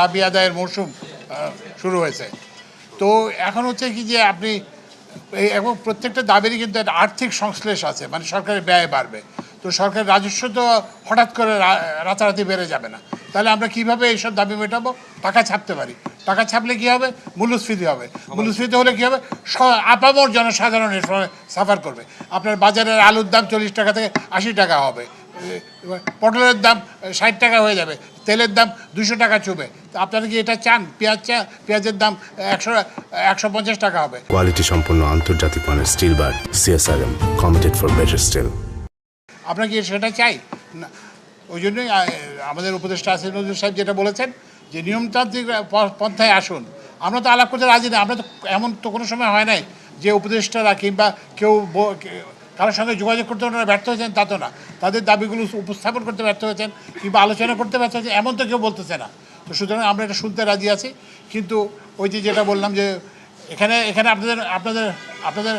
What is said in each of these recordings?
দাবি আদায়ের মৌসুম শুরু হয়েছে। তো এখন হচ্ছে কি যে আপনি, এই এবং প্রত্যেকটা দাবিরই কিন্তু একটা আর্থিক সংশ্লেষ আছে মানে সরকারের ব্যয় বাড়বে। তো সরকারের রাজস্ব তো হঠাৎ করে রাতারাতি বেড়ে যাবে না। তাহলে আমরা কীভাবে এইসব দাবি মেটাবো? টাকা ছাপতে পারি। টাকা ছাপলে কি হবে? মূল্যস্ফীতি হবে। মূল্যস্ফীতি হলে কি হবে? আপামর জনসাধারণ এর সাফার করবে। আপনার বাজারের আলুর দাম চল্লিশ টাকা থেকে আশি টাকা হবে। পটলের দাম ষাট টাকা হয়ে যাবে। তেলের দাম দুশো টাকা চুবে। আপনারা কি এটা চান? পেঁয়াজ চা পেঁয়াজের দাম একশো একশো পঞ্চাশ টাকা হবে। কোয়ালিটি সম্পন্ন আন্তর্জাতিক মানের steel bar CSRM committed for better steel আপনার কি সেটা চাই? না ওই জন্যই আমাদের উপদেষ্টা আসিফ নজরুল সাহেব যেটা বলেছেন যে নিয়মতান্ত্রিক পন্থায় আসুন। আমরা তো আলাপ করতে রাজি না। আমরা তো এমন তো কোনো সময় হয় নাই যে উপদেষ্টারা কিংবা কেউ কারোর সঙ্গে যোগাযোগ করতে ব্যর্থ হয়েছেন, তা তো না। তাদের দাবিগুলো উপস্থাপন করতে ব্যর্থ হয়েছেন কিংবা আলোচনা করতে ব্যর্থ হয়েছেন, এমন তো কেউ বলতেছে না। তো সুতরাং আমরা এটা শুনতে রাজি আছি। কিন্তু ওই যে যেটা বললাম যে এখানে এখানে আপনাদের আপনাদের আপনাদের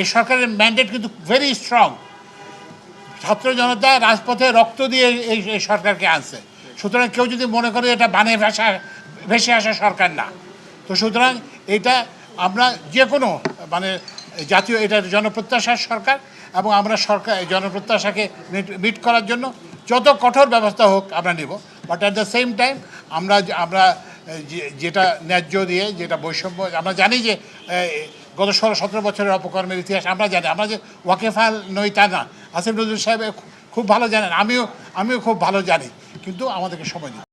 এই সরকারের ম্যান্ডেট কিন্তু ভেরি স্ট্রং ছাত্র জনতা রাজপথে রক্ত দিয়ে এই এই সরকারকে আনছে। সুতরাং কেউ যদি মনে করে এটা বানে ভাষা, ভেসে আসা সরকার না। তো সুতরাং এটা আমরা যে কোনো মানে জাতীয় এটা জনপ্রত্যাশার সরকার এবং আমরা সরকার, জনপ্রত্যাশাকে মিট করার জন্য যত কঠোর ব্যবস্থা হোক আমরা নেব। But at the same time আমরা আমরা যেটা ন্যায্য দিয়ে, যেটা বৈষম্য, আমরা জানি যে গত ষোলো, সতেরো বছরের অপকর্মের ইতিহাস আমরা জানি। আমরা যে ওয়াকেফাল নই তা না। আসিফ নজরুল সাহেব খুব ভালো জানেন। আমিও আমিও খুব ভালো জানি। কিন্তু আমাদেরকে সময় দিন।